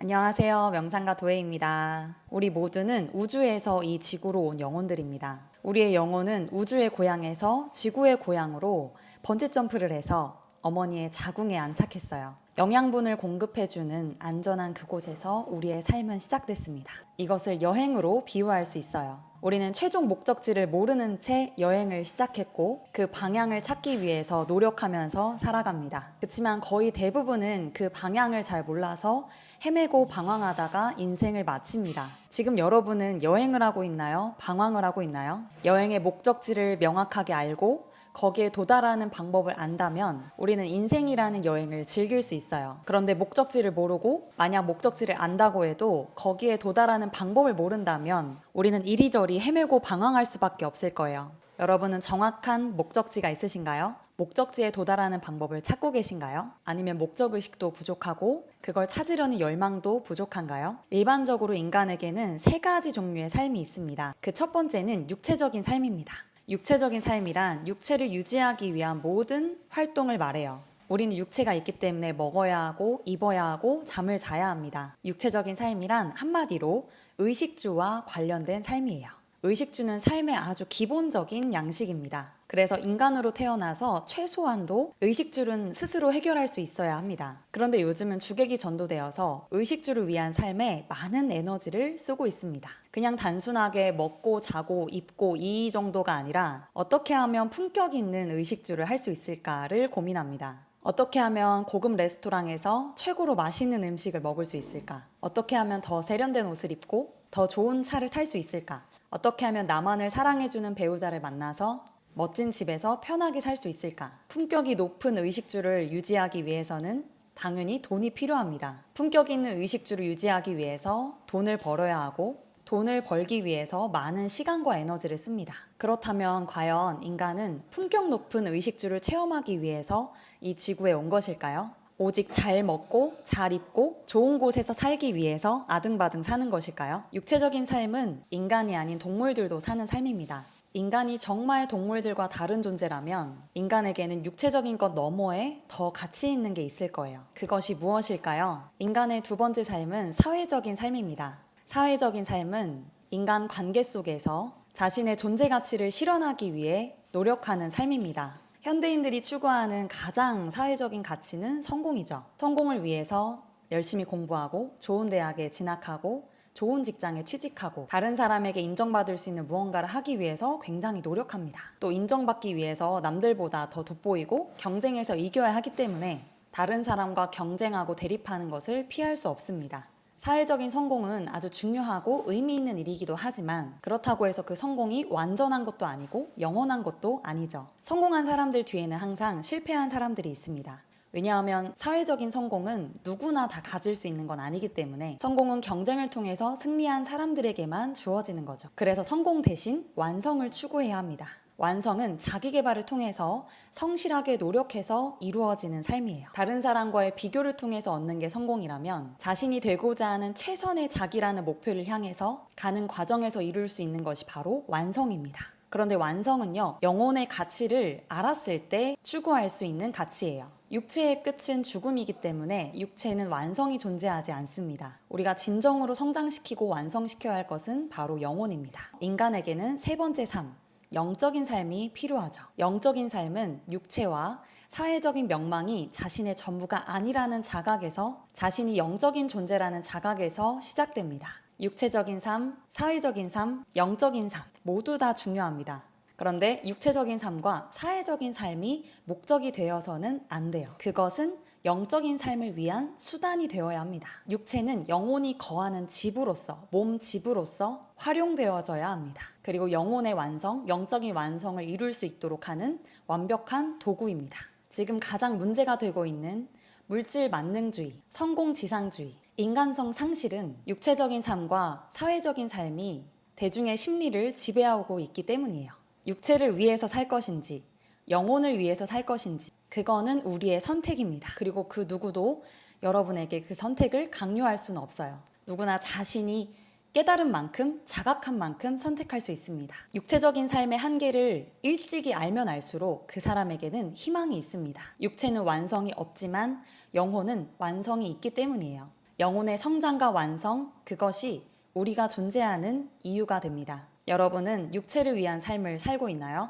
안녕하세요. 명상가 도혜입니다. 우리 모두는 우주에서 이 지구로 온 영혼들입니다. 우리의 영혼은 우주의 고향에서 지구의 고향으로 번지 점프를 해서 어머니의 자궁에 안착했어요. 영양분을 공급해주는 안전한 그곳에서 우리의 삶은 시작됐습니다. 이것을 여행으로 비유할 수 있어요. 우리는 최종 목적지를 모르는 채 여행을 시작했고 그 방향을 찾기 위해서 노력하면서 살아갑니다. 그렇지만 거의 대부분은 그 방향을 잘 몰라서 헤매고 방황하다가 인생을 마칩니다. 지금 여러분은 여행을 하고 있나요? 방황을 하고 있나요? 여행의 목적지를 명확하게 알고 거기에 도달하는 방법을 안다면 우리는 인생이라는 여행을 즐길 수 있어요. 그런데 목적지를 모르고 만약 목적지를 안다고 해도 거기에 도달하는 방법을 모른다면 우리는 이리저리 헤매고 방황할 수밖에 없을 거예요. 여러분은 정확한 목적지가 있으신가요? 목적지에 도달하는 방법을 찾고 계신가요? 아니면 목적의식도 부족하고 그걸 찾으려는 열망도 부족한가요? 일반적으로 인간에게는 세 가지 종류의 삶이 있습니다. 그 첫 번째는 육체적인 삶입니다. 육체적인 삶이란 육체를 유지하기 위한 모든 활동을 말해요. 우리는 육체가 있기 때문에 먹어야 하고 입어야 하고 잠을 자야 합니다. 육체적인 삶이란 한마디로 의식주와 관련된 삶이에요. 의식주는 삶의 아주 기본적인 양식입니다. 그래서 인간으로 태어나서 최소한도 의식주는 스스로 해결할 수 있어야 합니다. 그런데 요즘은 주객이 전도되어서 의식주를 위한 삶에 많은 에너지를 쓰고 있습니다. 그냥 단순하게 먹고 자고 입고 이 정도가 아니라 어떻게 하면 품격 있는 의식주를 할 수 있을까를 고민합니다. 어떻게 하면 고급 레스토랑에서 최고로 맛있는 음식을 먹을 수 있을까? 어떻게 하면 더 세련된 옷을 입고 더 좋은 차를 탈 수 있을까? 어떻게 하면 나만을 사랑해주는 배우자를 만나서 멋진 집에서 편하게 살 수 있을까? 품격이 높은 의식주를 유지하기 위해서는 당연히 돈이 필요합니다. 품격 있는 의식주를 유지하기 위해서 돈을 벌어야 하고 돈을 벌기 위해서 많은 시간과 에너지를 씁니다. 그렇다면 과연 인간은 품격 높은 의식주를 체험하기 위해서 이 지구에 온 것일까요? 오직 잘 먹고 잘 입고 좋은 곳에서 살기 위해서 아등바등 사는 것일까요? 육체적인 삶은 인간이 아닌 동물들도 사는 삶입니다. 인간이 정말 동물들과 다른 존재라면 인간에게는 육체적인 것 너머에 더 가치 있는 게 있을 거예요. 그것이 무엇일까요? 인간의 두 번째 삶은 사회적인 삶입니다. 사회적인 삶은 인간 관계 속에서 자신의 존재 가치를 실현하기 위해 노력하는 삶입니다. 현대인들이 추구하는 가장 사회적인 가치는 성공이죠. 성공을 위해서 열심히 공부하고 좋은 대학에 진학하고 좋은 직장에 취직하고 다른 사람에게 인정받을 수 있는 무언가를 하기 위해서 굉장히 노력합니다. 또 인정받기 위해서 남들보다 더 돋보이고 경쟁에서 이겨야 하기 때문에 다른 사람과 경쟁하고 대립하는 것을 피할 수 없습니다. 사회적인 성공은 아주 중요하고 의미 있는 일이기도 하지만 그렇다고 해서 그 성공이 완전한 것도 아니고 영원한 것도 아니죠. 성공한 사람들 뒤에는 항상 실패한 사람들이 있습니다. 왜냐하면 사회적인 성공은 누구나 다 가질 수 있는 건 아니기 때문에 성공은 경쟁을 통해서 승리한 사람들에게만 주어지는 거죠. 그래서 성공 대신 완성을 추구해야 합니다. 완성은 자기 개발을 통해서 성실하게 노력해서 이루어지는 삶이에요. 다른 사람과의 비교를 통해서 얻는 게 성공이라면 자신이 되고자 하는 최선의 자기라는 목표를 향해서 가는 과정에서 이룰 수 있는 것이 바로 완성입니다. 그런데 완성은요, 영혼의 가치를 알았을 때 추구할 수 있는 가치예요. 육체의 끝은 죽음이기 때문에 육체는 완성이 존재하지 않습니다. 우리가 진정으로 성장시키고 완성시켜야 할 것은 바로 영혼입니다. 인간에게는 세 번째 삶, 영적인 삶이 필요하죠. 영적인 삶은 육체와 사회적인 명망이 자신의 전부가 아니라는 자각에서 자신이 영적인 존재라는 자각에서 시작됩니다. 육체적인 삶, 사회적인 삶, 영적인 삶 모두 다 중요합니다. 그런데 육체적인 삶과 사회적인 삶이 목적이 되어서는 안 돼요. 그것은 영적인 삶을 위한 수단이 되어야 합니다. 육체는 영혼이 거하는 집으로서, 몸 집으로서 활용되어져야 합니다. 그리고 영혼의 완성, 영적인 완성을 이룰 수 있도록 하는 완벽한 도구입니다. 지금 가장 문제가 되고 있는 물질 만능주의, 성공 지상주의, 인간성 상실은 육체적인 삶과 사회적인 삶이 대중의 심리를 지배하고 있기 때문이에요. 육체를 위해서 살 것인지, 영혼을 위해서 살 것인지, 그거는 우리의 선택입니다. 그리고 그 누구도 여러분에게 그 선택을 강요할 수는 없어요. 누구나 자신이 깨달은 만큼, 자각한 만큼 선택할 수 있습니다. 육체적인 삶의 한계를 일찍이 알면 알수록 그 사람에게는 희망이 있습니다. 육체는 완성이 없지만 영혼은 완성이 있기 때문이에요. 영혼의 성장과 완성, 그것이 우리가 존재하는 이유가 됩니다. 여러분은 육체를 위한 삶을 살고 있나요?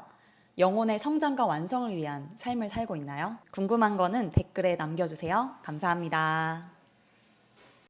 영혼의 성장과 완성을 위한 삶을 살고 있나요? 궁금한 거는 댓글에 남겨주세요. 감사합니다.